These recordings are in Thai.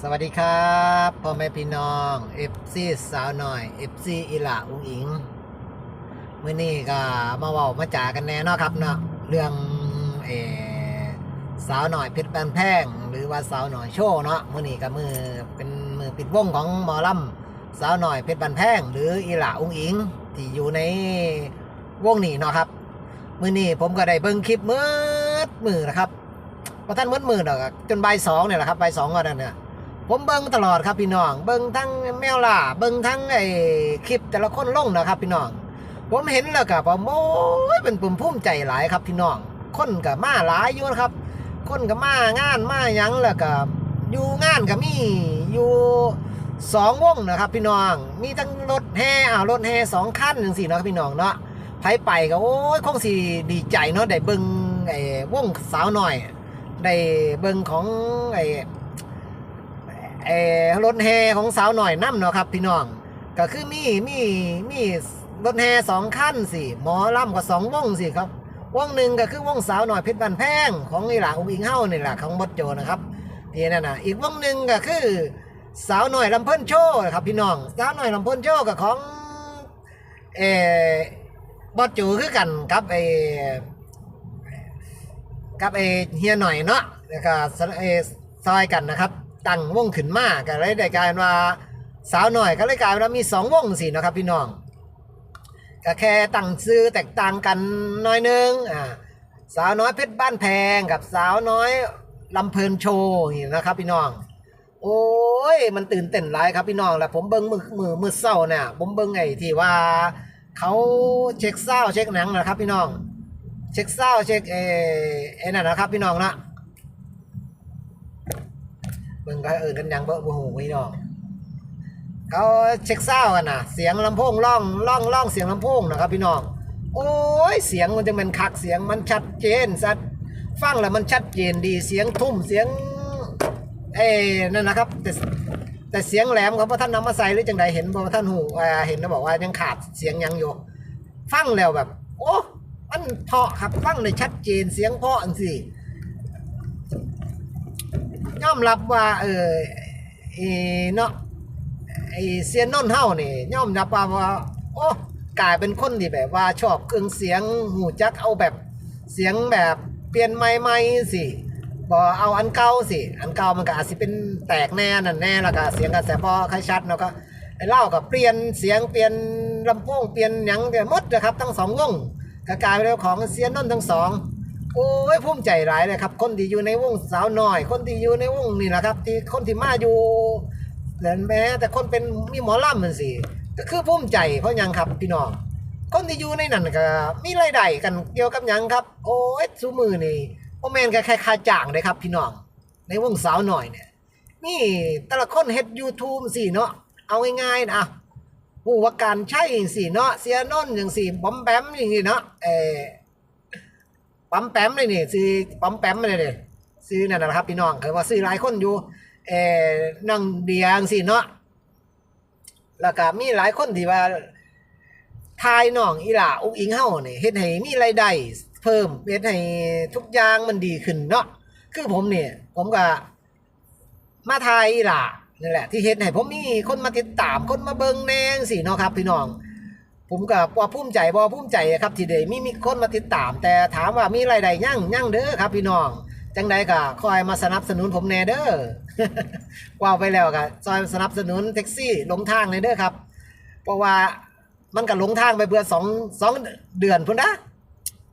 สวัสดีครับพ่อแม่พี่น้องเอฟซีสาวหน่อยเอฟซีอิละอุงอิงเมื่อนี้ก็มาเว้ามาจากันแน่นาะครับเนาะเรื่องเอสาวหน่อยเพชรแปนแพงหรือว่าสาวหน่อยโชว์เนาะเมื่อนี้ก็มือเป็นมือปิดวงของหมอลำสาวหน่อยเพชรบันแพงหรืออิละอุงอิงที่อยู่ในวงนี้เนาะครับมื่อนี้ผมก็ได้เบิ่งคลิปมืดมือนะครับพอท่านมืดมือดอกอะจนใบสองเนี่ยแหละครับใบสองก็นั่นเนี่ย ผมเบิ่งตลอดครับพี่น้อง เบิ่งทั้งแมวล่าเบิ่งทั้งไอ้คลิปแต่ละคนลงนะครับพี่น้อง ผมเห็นแล้วก็ผมโอ้ยเป็นปุ่มภูมิใจหลายครับพี่น้อง คนก็มาหลายอยู่นะครับ คนก็มางานมายังแล้วก็อยู่งานก็มีอยู่สองวงนะครับพี่น้อง มีทั้งรถแห่อ่ารถแห่สองคันหนึ่งสี่เนาะครับพี่น้องเนาะไผไปก็โอ้ยคงสิดีใจเนาะได้เบิ่งไอ้วงสาวหน่อยได้เบิ่งของไอ้ เออรถแห่ของสาวหน่อยน้ำเนาะครับ พี่น้อง ก็คือมีมีมีรถแห่สองคันสิหมอลำก็สองวงสิครับวงหนึ่งก็คือวงสาวหน่อยเพชรบันแพงของอีหลาอุ้งอิงเฮ้านี่แหละของบดโจนะครับนี่นั่นนะอีกวงหนึ่งก็คือสาวหน่อยลำเพิ่นโชว์ครับพี่น้องสาวหน่อยลำเพิ่นโชว์กับของเออบดโจคือกันครับเอกับเอเฮียหน่อยเนาะแล้วก็เอซอยกันนะครับ ตั้งวงขึ้นมาก็เลยได้กลายเป็นว่าสาวหน่อยก็เลยกลายเป็นว่ามีสองวงสินะครับพี่น้องก็แค่ตั้งซื้อแตกต่างกันน้อยนึงอ่าสาวน้อยเพชรบ้านแพงกับสาวน้อยลำเพลินโชว์นี่นะครับ พี่น้อง โอ้ยมันตื่นเต้นหลายครับพี่น้องแล้วผมเบิ้งมือมือมือเศร้าเนี่ยผมเบิ้งไอ้ที่ว่าเขาเช็คเศร้าเช็คหนังนะครับ พี่น้อง เช็คเศร้าเช็คเออไอ้นั่นนะครับ พี่น้องนะ เบิ่งก็เอินกันยังเบิ่บ่ฮู้พี่น้องเขาเช็คเศร้ากันนะเสียงลำโพงล่องล่องล่องเสียงลำโพงนะครับ พี่น้องโอ้ยเสียงมันจะเป็นคักเสียงมันชัดเจนสัตว์ฟังแล้วมันชัดเจนดีเสียงทุ่มเสียงเอ้นั่นนะครับ แต่แต่เสียงแหลมเขาพระท่านนำมาใส่หรือจังใดเห็นบ่ท่านหูเห็นแล้วบอกว่ายังขาดเสียงยังอยู่ฟังแล้วแบบ โอ้มันเพาะครับฟังได้ชัดเจนเสียงเพาะอังสิ ยอมรับว่า เออเอเนาะไอเซียนนนเฮานี่ยอมรับว่าว่าโอ้กลายเป็นคนที่แบบว่าชอบเครื่องเสียงหูจักเอาแบบเสียงแบบเปลี่ยนใหม่ๆสิบ่เอาอันเก่าสิ อันเก่ามันก็อาจสิเป็นแตกแน่นั่นแน่แล้วก็เสียงก็แสบบ่ค่อยชัดเนาะก็ไอ้เล่าก็เปลี่ยนเสียงเปลี่ยนลำโพงเปลี่ยนหยังเดี๋ยวหมดนะครับทั้งสองวงก็กลายเป็นของเซียนนนทั้งสอง โอ้ยภูมิใจหลายเลยครับ คนที่อยู่ในวงสาวน้อย คนที่อยู่ในวงนี่แหละครับ ที่คนที่มาอยู่แล้วแม้แต่คนเป็นมีหมอลำมันสิก็คือภูมิใจเพราะยังครับพี่น้องคนที่อยู่ในนั้นก็มีรายได้กันเกี่ยวกับยังครับ โอ้ยซูมือนี่โอแมนก็แค่ค่าจ้างเลยครับ พี่น้องในวงสาวน้อยเนี่ยนี่แต่ละคนเฮ็ด YouTube สิเนาะเอาง่ายๆนะผู้ว่าการใช่สิเนาะเสียนนอย่างสิบอมแบมอย่างนี้เนาะเออ ปั๊มแปมเลยนี่ซื้อปั๊มแปมเลยนี่ซื้อนั่นนะครับพี่น้องเคยว่าซื้อหลายคนอยู่เออนั่งเดียงสิเนาะแล้วก็มีหลายคนที่ว่าทายน้องอีหล่าอุกอิงเฮานี่เฮ็ดให้มีรายได้เพิ่มเฮ็ดให้ทุกอย่างมันดีขึ้นเนาะคือผมเนี่ยผมก็มาทายอีหล่านี่แหละ ที่เฮ็ดให้ผมมีคนมาติดตามคนมาเบิ่งแนงสิเนาะครับ พี่น้อง ผมก็ว่าภูมิใจบ่ภูมิใจครับที่ได้มีมีคนมาติดตาม แต่ถามว่ามีรายได้ยั่งยั่งเด้อครับพี่น้องจังใดก็คอยมาสนับสนุนผมแน่เด้อว่าไปแล้วก็ซอยสนับสนุนแท็กซี่หลงทางเลยเด้อครับ เพราะว่ามันก็หลงทางไปเบื่อสองสองเดือนพุ่นนะ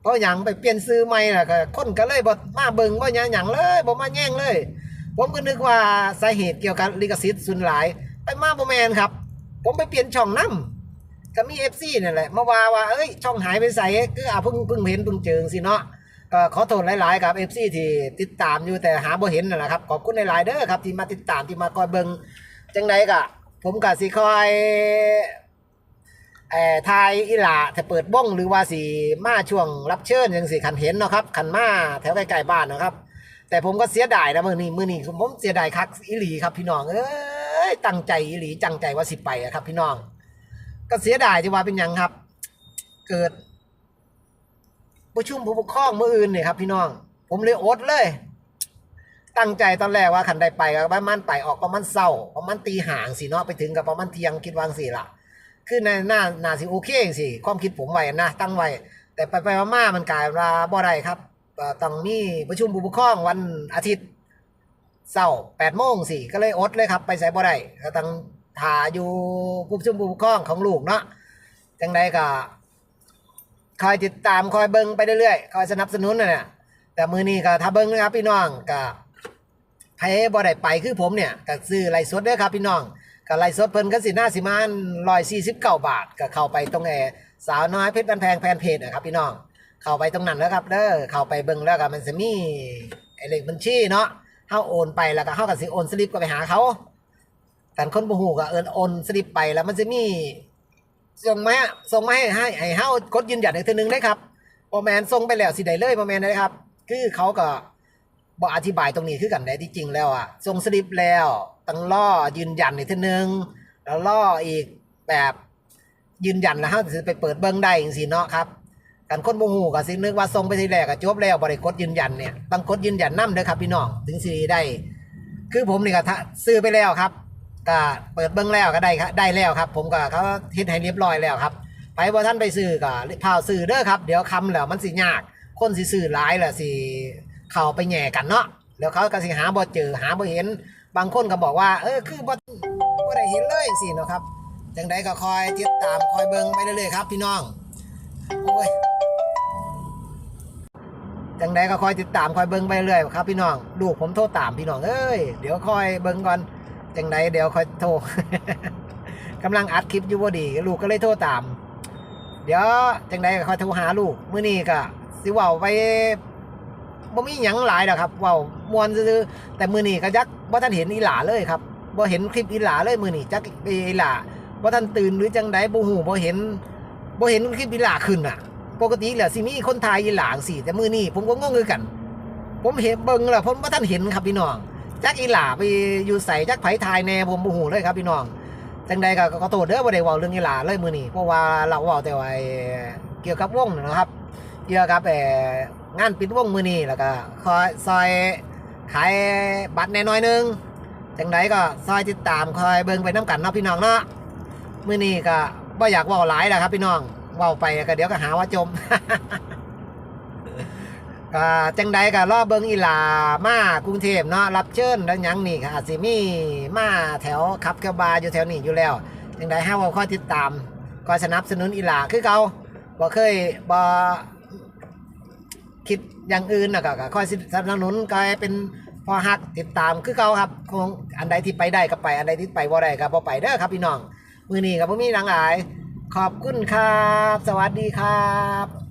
เพราะหยังไปเปลี่ยนซื้อใหม่ล่ะก็คนก็เลยบ่มาเบิ่งบ่หยังหยังเลยบ่มาแย่งเลย ผมก็นึกว่าสาเหตุเกี่ยวกับลิขสิทธิ์สุนหลาย ไปมาบ่แมนครับ ผมไปเปลี่ยนช่องน้ำ ก็มีเอฟซีนี่นแหละมาว่าว่าเอ้ยช่องหายไปใส่คืออ่าเพิ่งเพิ่งเห็นเพิ่งเจอสิเนาะก็ขอโทษหลายๆครับเอฟซีที่ติดตามอยู่แต่หาบ่เห็นนั่นแหละครับขอบคุณหลาย ๆ เด้อครับ ที่มาติดตามที่มาคอยเบิ่งจังไดก็ผมก็สิคอยเอ่อทายอีหลาถ้าเปิดบ้องหรือว่าสิมาช่วงรับเชิญจังสิคันเห็นเนาะครับคันมาแถวใกล้ๆบ้านเนาะครับ แต่ผมก็เสียดายนะมือนี้มือนี้ผมเสียดายคักอีหลีครับพี่น้องเอ้ยตั้งใจอีหลีจังใจว่าสิไปอะครับ พี่น้อง ก็เสียดายที่ว่าเป็นยังครับ เกิด ประชุมผู้ปกครองเมื่ออื่นเนี่ยครับ พี่น้อง ผมเลยอดเลย ตั้งใจตอนแรกว่าคันได้ไปก็ประมาณไปออกประมาณเศร้าประมาณตีห่างสิเนาะไปถึงกับประมาณเที่ยงคิดวางสิละคือในหน้าหน้าสิโอเคจังสิความคิดผมไว้นะตั้งไว้แต่ไปไปมามันกลายว่าบ่ได้ครับต้องมีประชุมผู้ปกครองวันอาทิตย์เช้า8โมงสิก็เลยอดเลยครับ ไปใส่บ่ได้ก็ต้อง ถ่าอยู่ผู้ชุมผู้ปกครองของลูกเนาะจังใดก็คอยติดตามคอยเบิ่งไปเรื่อยๆคอยสนับสนุนน่ะเนี่ยแต่มือนี้ก็ถ้าเบิ่งนะครับพี่น้องก็ไผบ่ได้ไปคือผมเนี่ยก็ซื้อไลฟ์สดด้อครับพี่น้องก็ไล่สดเพิ่นก็สิหน้าสิมานร้อยสี่สิบเก้าบาทก็เข้าไปตรงแอร์สาวน้อยเพชรบันแพงแฟนเพจนะครับพี่น้องเข้าไปตรงนั้นแล้วครับเด้อเข้าไปเบิ่งแล้วก็มันจะมีไอเลขบัญชีเนาะเฮาโอนไปแล้วก็เฮาก็สิโอนสลิปก็ไปหาเขา แต่คนบ่ฮู้ก็เอิ้นโอนสลิปไปแล้วมันจะมีส่งมาส่งมาให้ให้ให้เฮากดยืนยันอีกทีนึงได้ครับบ่แม่นส่งไปแล้วสิได้เลยบ่แม่นได้ครับ คือเขาก็บออธิบายตรงนี้คือกันได้ที่จริงแล้วอะส่งสลิปแล้วต้องล่อยืนยันอีกทีนึงแล้วล่ออีกแบบยืนยันแล้วฮะจะไปเปิดเบิ้งได้จริงๆเนาะครับการคนโมหูก็สินึกว่าส่งไปทีแรกก็จบแล้วบริกดยืนยันเนี่ยต้องกดยืนยันนํเด้อครับพี่น้องถึงสิได้ คือผมนี่ก็ซื้อไปแล้วครับ ก็เปิดเบิ้งแล้วก็ได้ครับได้แล้วครับ ผมก็เขาเฮ็ดให้เรียบร้อยแล้วครับ ไปบ่ท่านไปซื้อก็พาวซื้อเด้อครับ เดี๋ยวคำแล้วมันสิยาก คนสิซื้อหลายแหละสิเข้าไปแหย่กันเนาะเดี๋ยวเขาก็สิหาบ่เจอหาบ่เห็น บางคนก็บอกว่า เออคือบ่บ่ได้เห็นเลยสิเนาะครับจังใดก็คอยติดตามคอยเบิ่งไปเรื่อยๆครับ พี่น้องโอ้ยจังใดก็คอยติดตามคอยเบิ่งไปเรื่อยครับพี่น้องลูกผมโทรตามพี่น้องเอ้ยเดี๋ยวคอยเบิ่งก่อน จังใดเดี๋ยวคอยโทร กำลังอัดคลิปอยู่พอดี ลูกก็เลยโทรตาม เดี๋ยวจังใดก็คอยโทรหาลูกเมื้อนี้ก็สิว้าไปบ่มีหยังหลายดอกครับว้ามวนซื่อแต่มือนี้ก็ยักบ่ทันเห็นอีหลาเลยครับบ่เห็นคลิปอีหลาเลยมือนี้จักอีหลาบ่ทันตื่นหรือจังใดบ่ฮู้บ่เห็นบ่เห็นคลิปอีหลาขึ้นอะ ปกติแล้วสิมีคนถ่ายอีหลาจังซี่แต่มือนี้ผมก็งงคือกัน ผมเห็นเบิ่งแล้วผมบ่ทันเห็นครับพี่น้อง จักอีหลาไปอยู่ใส่จักไผถ่ายแน่ผมบ่ฮู้เลยครับพี่น้องจังใดก็ขอโทษเด้อบ่ได้เว้าเรื่องอีหลาเลยมื้อนี้เพราะว่าเราเว้าแต่ว่าเกี่ยวกับวงนะครับเกี่ยวกับเอ่งานปิดวงมื้อนี้แล้วก็คอยซอยขายบัตรแน่น้อยนึงจังใดก็ซอยติดตามคอยเบิ่งไปน้ำกันเนาะพี่น้องเนาะมื้อนี้ก็บ่อยากเว้าหลายแล้วครับพี่น้องเว้าไปก็เดี๋ยวก็หาว่าจม ก็จังใดก็รอเบิงอีหลามากรุงเทพเนาะรับเชิญแล้วยังนี่ก็อาจสิมีมาแถวขับกระบาอยู่แถวนี้อยู่แล้วจังใดห้าว่าคอยติดตามคอยสนับสนุนอีหลาคือเก่าบ่เคยบ่คิดอย่างอื่นนะก็คอยสนับสนุนคอยเป็นพอฮักติดตามคือเก่าครับคงอันใดที่ไปได้ก็ไป อันใดที่ไปบ่ได้ก็บ่ไปเด้อครับพี่น้องมื้อนี้ก็บ่มีหลังหลาย ขอบคุณครับ สวัสดีครับ